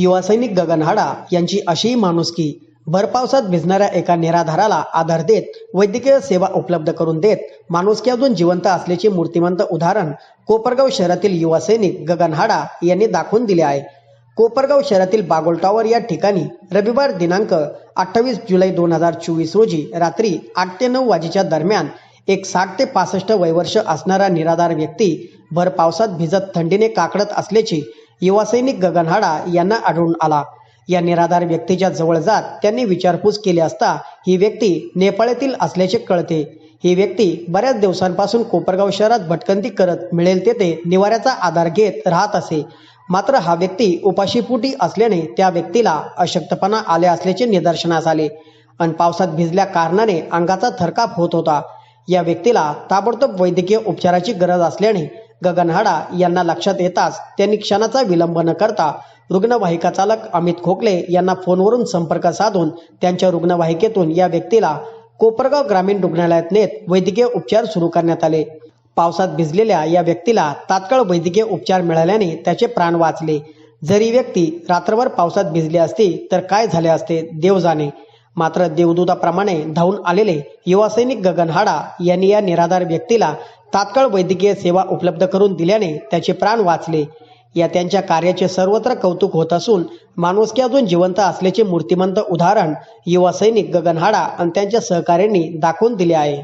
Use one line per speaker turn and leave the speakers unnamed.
युवा सैनिक गगन हाडा यांची अशी माणुसकी भरपावसात भिजणाऱ्या एका निराधाराला आधार देत वैद्यकीय सेवा उपलब्ध करून देत माणुसकी अजून जिवंत असल्याचे मूर्तिमंत उदाहरण कोपरगाव शहरातील युवा सैनिक गगन हाडा यांनी दाखवून दिले आहे. कोपरगाव शहरातील बागोल टॉवर या ठिकाणी रविवार दिनांक अठ्ठावीस जुलै दोन हजार चोवीस रोजी रात्री आठ ते नऊ वाजेच्या दरम्यान एक साठ ते पासष्ट वयवर्ष असणारा निराधार व्यक्ती भर पावसात भिजत थंडीने काकडत असल्याची युवासैनिक गगन हाडा यांना आढळून आला. या निराधार व्यक्तीच्या जवळ जात त्यांनी विचारपूस केली असता ही व्यक्ती नेपाळातील असल्याचे कळते. ही व्यक्ती बऱ्याच दिवसांपासून कोपरगाव शहरात भटकंती करत मिळेल तेथे निवाऱ्याचा आधार घेत राहत असे. मात्र हा व्यक्ती उपाशीपुटी असल्याने त्या व्यक्तीला अशक्तपणा आले असल्याचे निदर्शनास आले. आणि पावसात भिजल्या कारणाने अंगाचा थरकाप होत होता. या व्यक्तीला ताबडतोब वैद्यकीय उपचाराची गरज असल्याने गगन हाडा यांना लक्षात येताच त्यांनी क्षणाचा विलंब न करता रुग्णवाहिका चालक अमित खोकले यांना फोनवरून संपर्क साधून त्यांच्या रुग्णवाहिकेतून या व्यक्तीला कोपरगाव ग्रामीण रुग्णालयात नेत वैद्यकीय उपचार सुरू करण्यात आले. पावसात भिजलेल्या या व्यक्तीला तात्काळ वैद्यकीय उपचार मिळाल्याने त्याचे प्राण वाचले. जरी व्यक्ती रात्रभर पावसात भिजली असती तर काय झाले असते देव जाणे. मात्र देवदूताप्रमाणे धावून आलेले युवासैनिक गगन हाडा यांनी या निराधार व्यक्तीला तात्काळ वैद्यकीय सेवा उपलब्ध करून दिल्याने त्याचे प्राण वाचले. या त्यांच्या कार्याचे सर्वत्र कौतुक होत असून माणुसकी अजून जिवंत असल्याचे मूर्तिमंत उदाहरण युवा सैनिक गगन हाडा आणि त्यांच्या सहकार्यांनी दाखवून दिले आहे.